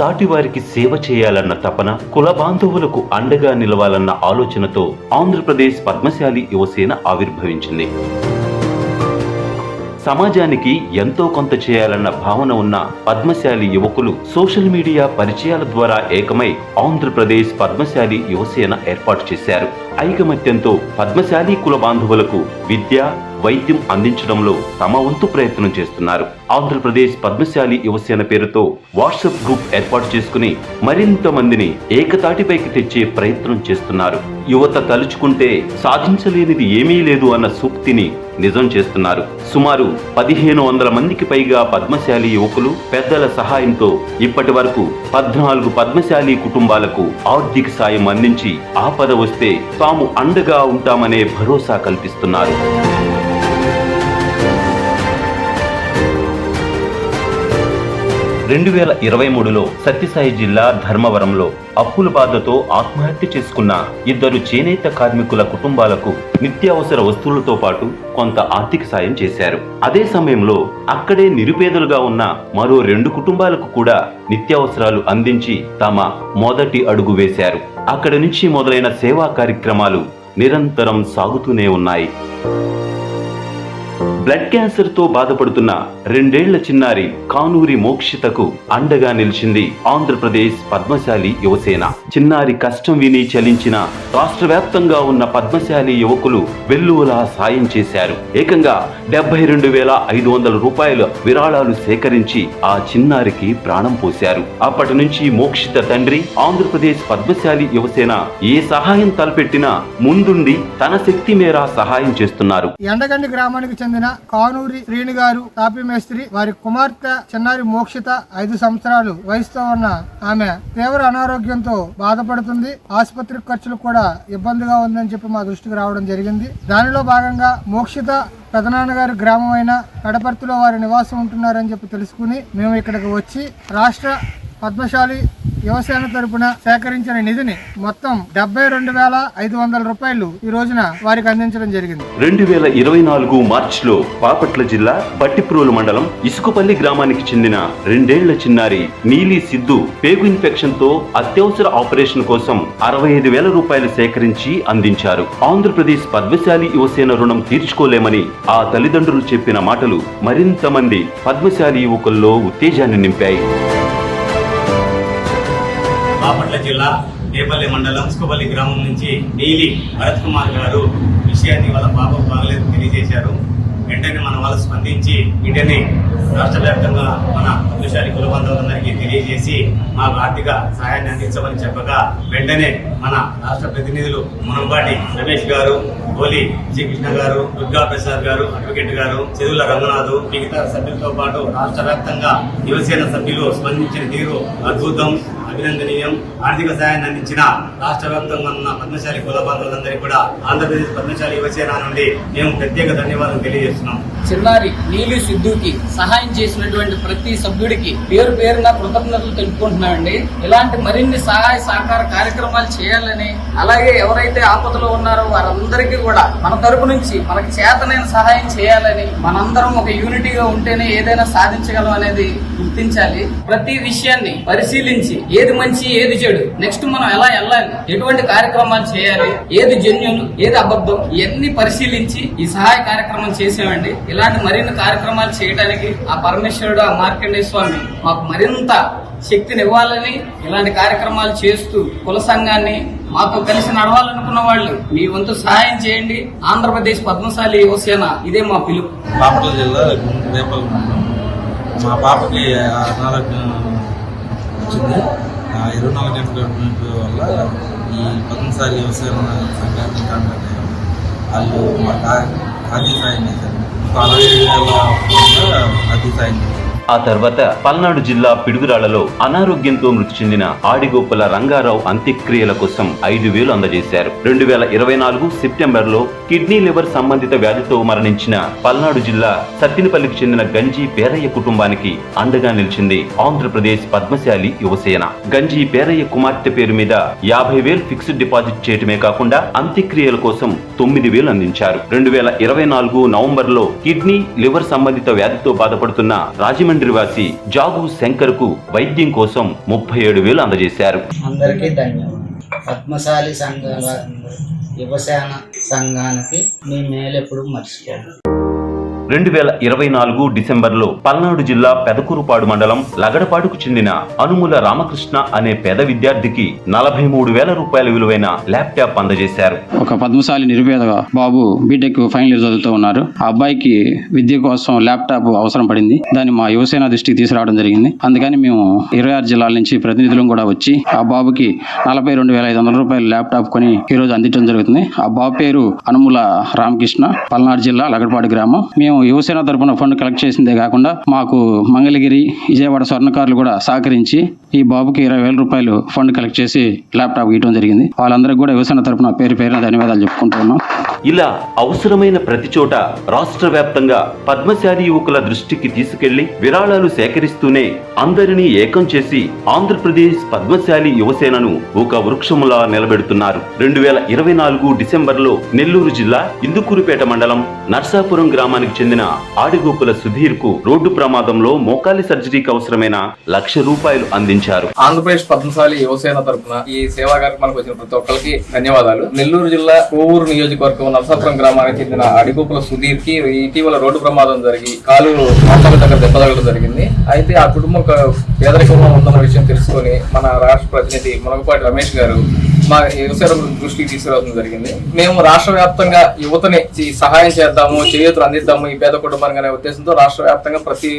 సాటివారికి సేవ చేయాలన్న తపన కుల బాంధవులకు అండగా నిలవాలన్న ఆలోచనతో ఆంధ్రప్రదేశ్ పద్మశాలి యువసేన ఆవిర్భవించింది. సమాజానికి ఎంతో కొంత చేయాలన్న భావన ఉన్న పద్మశాలి యువకులు సోషల్ మీడియా పరిచయాల ద్వారా ఏకమై ఆంధ్రప్రదేశ్ పద్మశాలి యువసేన ఏర్పాటు చేశారు. ఐకమత్యంతో పద్మశాలి కుల బాంధవులకు విద్య వైద్యం అందించడంలో తమ వంతు ప్రయత్నం చేస్తున్నారు. ఆంధ్రప్రదేశ్ పద్మశాలి యువసేన పేరుతో వాట్సాప్ గ్రూప్ ఏర్పాటు చేసుకుని మరింత మందిని ఏకతాటిపైకి తెచ్చే ప్రయత్నం చేస్తున్నారు. యువత తలుచుకుంటే సాధించలేనిది ఏమీ లేదు అన్న సూక్తిని నిజం చేస్తున్నారు. సుమారు పదిహేను వందల మందికి పైగా పద్మశాలి యువకులు పెద్దల సహాయంతో ఇప్పటి వరకు పద్నాలుగు పద్మశాలి కుటుంబాలకు ఆర్థిక సాయం అందించి ఆపద వస్తే తాము అండగా ఉంటామనే భరోసా కల్పిస్తున్నారు. రెండు వేల ఇరవై మూడులో సత్యసాయి జిల్లా ధర్మవరంలో అప్పుల బాధతో ఆత్మహత్య చేసుకున్న ఇద్దరు చేనేత కార్మికుల కుటుంబాలకు నిత్యావసర వస్తువులతో పాటు కొంత ఆర్థిక సాయం చేశారు. అదే సమయంలో అక్కడే నిరుపేదలుగా ఉన్న మరో రెండు కుటుంబాలకు కూడా నిత్యావసరాలు అందించి తమ మొదటి అడుగు వేశారు. అక్కడి నుంచి మొదలైన సేవా కార్యక్రమాలు నిరంతరం సాగుతూనే ఉన్నాయి. బ్లడ్ క్యాన్సర్తో బాధపడుతున్న రెండేళ్ళ చిన్నారి కానూరి మోక్షితకు అండగా నిలిచింది ఆంధ్రప్రదేశ్ పద్మశాలి యువసేన. చిన్నారి కష్టం విని చలించిన రాష్ట్ర వ్యాప్తంగా ఉన్న పద్మశాలి యువకులు వెల్లువలా సాయం చేశారు. ఏకంగా డెబ్బై రెండు వేల ఐదు వందల రూపాయల విరాళాలు సేకరించి ఆ చిన్నారికి ప్రాణం పోశారు. అప్పటి నుంచి మోక్షిత తండ్రి ఆంధ్రప్రదేశ్ పద్మశాలి యువసేన ఏ సహాయం తలపెట్టినా ముందుండి తన శక్తి మేర సహాయం చేస్తున్నారు. ఎండగండి గ్రామానికి చెందిన కానూరి శ్రీని గారు తాపి మేస్త్రి వారి కుమార్తె చిన్నారి మోక్షిత ఐదు సంవత్సరాలు వయసుతో ఉన్న ఆమె తీవ్ర అనారోగ్యంతో బాధపడుతుంది. ఆసుపత్రి ఖర్చులు కూడా ఇబ్బందిగా ఉందని చెప్పి మా దృష్టికి రావడం జరిగింది. దానిలో భాగంగా మోక్షిత పెదనాన్నగారి గ్రామం అయిన పెడపర్తిలో వారి నివాసం ఉంటున్నారని చెప్పి తెలుసుకుని మేము ఇక్కడికి వచ్చి రాష్ట్ర పద్మశాలి యువసేన తరపున సేకరించిన నిధిని మొత్తం డెబ్బై రెండు వేల ఐదు వందల రూపాయలు ఈ రోజున వారికి అందించడం జరిగింది. రెండు వేల ఇరవై నాలుగు మార్చిలో బాపట్ల జిల్లా బట్టిప్రోలు మండలం ఇసుకపల్లి గ్రామానికి చెందిన రెండేళ్ళ చిన్నారి నీలి సిద్ధు పేగు ఇన్ఫెక్షన్తో అత్యవసర ఆపరేషన్ కోసం అరవై ఐదు వేల రూపాయలు సేకరించి అందించారు. ఆంధ్రప్రదేశ్ పద్మశాలి యువసేన రుణం తీర్చుకోలేమని ఆ తల్లిదండ్రులు చెప్పిన మాటలు మరింత మంది పద్మశాలి యువకుల్లో ఉత్తేజాన్ని నింపాయి. బాపట్ల జిల్లా నేపల్లి మండలం స్కుబల్లి గ్రామం నుంచి నీలి భరత్ కుమార్ గారు విషయాన్ని వాళ్ళ పాప బాగలేదు తెలియజేశారు. వెంటనే మన వాళ్ళు స్పందించి వీటిని రాష్ట్ర వ్యాప్తంగా మన అదృశాలి కుల బంధువులందరికీ తెలియజేసి మాకు ఆర్థిక సహాయాన్ని అందించమని చెప్పగా వెంటనే మన రాష్ట్ర ప్రతినిధులు మునంబాటి రమేష్ గారు గోలి శ్రీకృష్ణ గారు దుర్గా ప్రసాద్ గారు అడ్వకేట్ గారు చెదుల రంగనాథ్ మిగతా సభ్యులతో పాటు రాష్ట్ర వ్యాప్తంగా యువసేన సభ్యులు స్పందించిన తీరు అద్భుతం. అభినందనీయం. ఆర్థిక సహాయాన్ని అందించిన రాష్ట్ర వ్యాప్తంగా ఉన్న పద్మశాలి కులబాంధువులందరికీ కూడా ఆంధ్రప్రదేశ్ పద్మశాలి యువసేన నుండి మేము ప్రత్యేక ధన్యవాదాలు తెలియజేస్తున్నాం. చిన్నారి నీలి సిద్ధుకి సహాయం చేసినటువంటి ప్రతి సభ్యుడికి పేరు పేరున కృతజ్ఞతలు తెలుపుకుంటున్నామండి. ఇలాంటి మరిన్ని సహాయ సహకార కార్యక్రమాలు చేయాలని అలాగే ఎవరైతే ఆపదలో ఉన్నారో వారందరికీ కూడా మన తరపు నుంచి మనకి చేతనైన సహాయం చేయాలని మనందరం ఒక యూనిటీగా ఉంటేనే ఏదైనా సాధించగలం అనేది గుర్తించాలి. ప్రతి విషయాన్ని పరిశీలించి ఏది మంచి ఏది చెడు. నెక్స్ట్ మనం ఎలా వెళ్ళాలి? ఎటువంటి కార్యక్రమాలు చేయాలి? ఏది జన్యును ఏది అబద్ధం? ఇవన్నీ పరిశీలించి ఈ సహాయ కార్యక్రమం చేసామండి ఇలాంటి మరిన్ని కార్యక్రమాలు చేయడానికి ఆ పరమేశ్వరుడు ఆ మార్కండేయ స్వామి మాకు మరింత శక్తిని ఇవ్వాలని ఇలాంటి కార్యక్రమాలు చేస్తూ కుల సంఘాన్ని మాతో కలిసి నడవాలనుకున్న వాళ్ళు మీ వంతు సహాయం చేయండి. ఆంధ్రప్రదేశ్ పద్మశాలి యువసేన ఇదే మా పిలుపు. బాపట్ల జిల్లా రేపల్ మా పాపకి అనారోగ్యం వచ్చింది. ఆ ఇరవై నాలుగు వల్ల ఈ పద్మసారి వ్యవసాయ సంఘాన్ని కాంటాక్ట్ అయ్యాం వాళ్ళు మా ఆర్థిక సాయం చేశారు. ఒక అరవై సాయం చేశారు. ఆ తర్వాత పల్నాడు జిల్లా పిడుగురాళ్ళలో అనారోగ్యంతో మృతి చెందిన ఆడిగోపుల రంగారావు అంత్యక్రియల కోసం ఐదు వేలు అందజేశారు. రెండు వేల ఇరవై నాలుగు సెప్టెంబర్లో కిడ్నీ లివర్ సంబంధిత వ్యాధితో మరణించిన పల్నాడు జిల్లా సత్తినపల్లికి చెందిన గంజి పేరయ్య కుటుంబానికి అండగా నిలిచింది ఆంధ్రప్రదేశ్ పద్మశాలి యువసేన. గంజి పేరయ్య కుమార్తె పేరు మీద యాభై వేలు ఫిక్స్డ్ డిపాజిట్ చేయటమే కాకుండా అంత్యక్రియల కోసం తొమ్మిది వేలు అందించారు. రెండు వేల ఇరవై నాలుగు నవంబర్లో కిడ్నీ లివర్ సంబంధిత వ్యాధితో బాధపడుతున్న రాజమండ్రి రాజమండ్రి వాసి జాగు శంకర్కు వైద్యం కోసం ముప్పై ఏడు వేలు అందజేశారు. అందరికీ ధన్యవాదాలు. పద్మశాలి సంఘాల యువసేన సంఘానికి మీ మేలు ఎప్పుడు మర్చిపోండి రెండు వేల ఇరవై నాలుగు డిసెంబర్లో పల్నాడు జిల్లా పెదకూరుపాడు మండలం లగడపాడుకు చెందిన అనుముల రామకృష్ణ అనే పేద విద్యార్థికి నలభై మూడు వేల రూపాయల విలువైన ల్యాప్టాప్ అందజేశారు. ఒక పద్మశాలి నిరుపేద బాబు బీటెక్ ఫైనల్ ఇయర్ చదువుతూ ఉన్నారు. ఆ అబ్బాయికి విద్య కోసం ల్యాప్టాప్ అవసరం పడింది. దాన్ని మా యువసేన దృష్టికి తీసుకురావడం జరిగింది. అందుకని మేము ఇరవై ఆరు జిల్లాల నుంచి ప్రతినిధులు కూడా వచ్చి ఆ బాబుకి నలభై రెండు వేల ఐదు వందల రూపాయల ల్యాప్టాప్ కొని ఈ రోజు అందించడం జరుగుతుంది. ఆ బాబు పేరు అనుముల రామకృష్ణ పల్నాడు జిల్లా లగడపాడు గ్రామం. మేము యువసేన తరపున ఫండ్ కలెక్ట్ చేసిందే కాకుండా మాకు మంగళగిరి విజయవాడ స్వర్ణకారులు కూడా సహకరించి ఈ బాబుకి ఇరవై వేల రూపాయలు ఫండ్ కలెక్ట్ చేసి ల్యాప్టాప్ ఇవ్వడం జరిగింది. వాళ్ళందరికీ కూడా యువసేన తరపున పేరు పేరున ధన్యవాదాలు చెప్పుకుంటున్నాం ఇలా అవసరమైన ప్రతి చోట రాష్ట్ర వ్యాప్తంగా పద్మశాలి యువకుల దృష్టికి తీసుకెళ్ళి విరాళాలు సేకరిస్తూనే అందరినీ ఏకం చేసి ఆంధ్రప్రదేశ్ పద్మశాలి యువసేనను ఒక వృక్షములా నిలబెడుతున్నారు. రెండు వేల ఇరవై నాలుగు డిసెంబర్లో నెల్లూరు జిల్లా ఇందుకూరుపేట మండలం నర్సాపురం గ్రామానికి చెందిన చెందిన ఆడిగోపుల సుధీర్కు రోడ్డు ప్రమాదంలో మోకాలి సర్జరీకి అవసరమైన లక్ష రూపాయలు అందించారు. ఆంధ్రప్రదేశ్ పద్మశాలి యువసేన తరపున ఈ సేవా కార్యక్రమానికి వచ్చిన ప్రతి ఒక్కరికి ధన్యవాదాలు. నెల్లూరు జిల్లా కోవూరు నియోజకవర్గం నరసాపురం గ్రామానికి చెందిన అడిగోపుల సుధీర్కి ఇటీవల రోడ్డు ప్రమాదం జరిగి కాలు మోకాల దగ్గర దెబ్బ తగలడం జరిగింది. అయితే ఆ కుటుంబం పేదరికంలో ఉందన్న విషయం తెలుసుకొని మన రాష్ట్ర ప్రతినిధి మునగపాటి రమేష్ గారు మా యువసేన దృష్టికి తీసుకురావడం జరిగింది. మేము రాష్ట్ర వ్యాప్తంగా యువతని సహాయం చేద్దాము చేయూతులు అందిద్దాము ఈ పేద కుటుంబానికి అనే ఉద్దేశంతో రాష్ట్ర వ్యాప్తంగా ప్రతి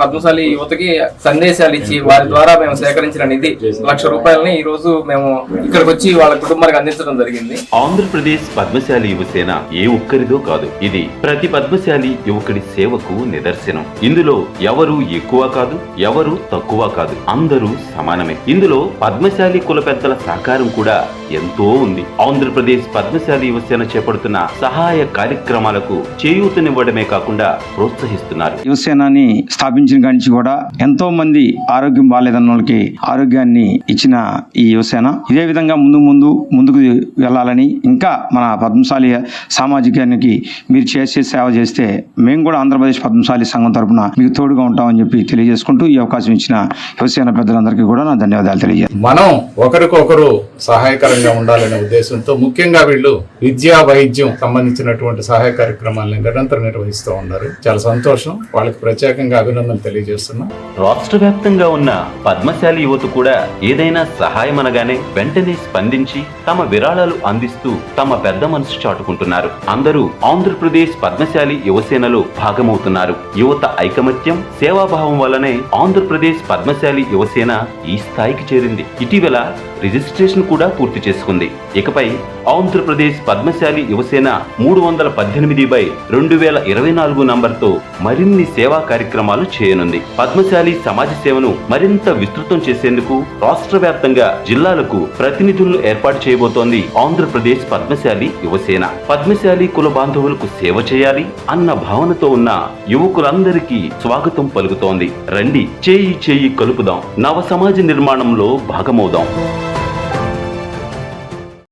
పద్మశాలి యువతకి సందేశాలు ఇచ్చి వారి ద్వారా మేము సేకరించిన నిధి లక్ష రూపాయలని ఈ రోజు మేము ఇక్కడికి వచ్చి వాళ్ళ కుటుంబానికి అందించడం జరిగింది. ఆంధ్రప్రదేశ్ పద్మశాలి యువసేన ఏ ఒక్కరిదో కాదు. ఇది ప్రతి పద్మశాలి యువకుడి సేవకు నిదర్శనం. ఇందులో ఎవరు ఎక్కువ కాదు ఎవరు తక్కువ కాదు. అందరూ సమానమే. ఇందులో పద్మశాలి కుల పెద్దల సహకారం కూడా ఎంతో ఉంది. ఆంధ్రప్రదేశ్ పద్మశాలి యువసేన చేపడుతున్న సహాయ కార్యక్రమాలకు చేయూతనివ్వడమే కాకుండా ప్రోత్సహిస్తున్నారు. యువసేనాని స్థాపించిన కాడి నుంచి కూడా ఎంతో మంది ఆరోగ్యం బాగాలేదన్న వాళ్ళకి ఆరోగ్యాన్ని ఇచ్చిన ఈ యువసేన ఇదే విధంగా ముందు ముందు ముందుకు వెళ్ళాలని ఇంకా మన పద్మశాలి సామాజికానికి మీరు చేసే సేవ చేస్తే మేము కూడా ఆంధ్రప్రదేశ్ పద్మశాలి సంఘం తరపున మీకు తోడుగా ఉంటామని చెప్పి తెలియజేసుకుంటూ ఈ అవకాశం ఇచ్చిన యువసేన పెద్దలందరికీ కూడా నా ధన్యవాదాలు తెలియజేస్తాను. మనం ఒకరికొకరు సహాయకరంగా ఉండాలనే ఉద్దేశంతో ముఖ్యంగా వీళ్ళు విద్యా వైద్యం సంబంధించినటువంటి సహాయ కార్యక్రమాలను నిరంతరం నిర్వహిస్తూ ఉన్నారు. చాలా సంతోషం. వాళ్ళకి ప్రత్యేకంగా అభినందన తెలియజేస్తున్నా. రాష్ట్ర వ్యాప్తంగా ఉన్న పద్మశాలి యువత కూడా ఏదైనా సహాయం అనగానే వెంటనే స్పందించి తమ విరాళాలు అందిస్తూ తమ పెద్ద మనసు చాటుకుంటున్నారు. అందరూ ఆంధ్రప్రదేశ్ పద్మశాలి యువసేనలో భాగమవుతున్నారు. యువత ఐకమత్యం సేవాభావం వల్లనే ఆంధ్రప్రదేశ్ పద్మశాలి యువసేన ఈ స్థాయికి చేరింది. ఇటీవల రిజిస్ట్రేషన్ కూడా పూర్తి చేసుకుంది. ఇకపై ఆంధ్రప్రదేశ్ పద్మశాలి యువసేన మూడు వందల పద్దెనిమిది బై రెండు వేల ఇరవై నాలుగు నంబర్తో మరిన్ని సేవా కార్యక్రమాలు చేయనుంది. పద్మశాలి సమాజ సేవను మరింత విస్తృతం చేసేందుకు రాష్ట్ర వ్యాప్తంగా జిల్లాలకు ప్రతినిధులను ఏర్పాటు చేయబోతోంది ఆంధ్రప్రదేశ్ పద్మశాలి యువసేన. పద్మశాలి కుల బాంధవులకు సేవ చేయాలి అన్న భావనతో ఉన్న యువకులందరికీ స్వాగతం పలుకుతోంది. రండి చేయి చేయి కలుపుదాం. నవ సమాజ నిర్మాణంలో భాగమవుదాం.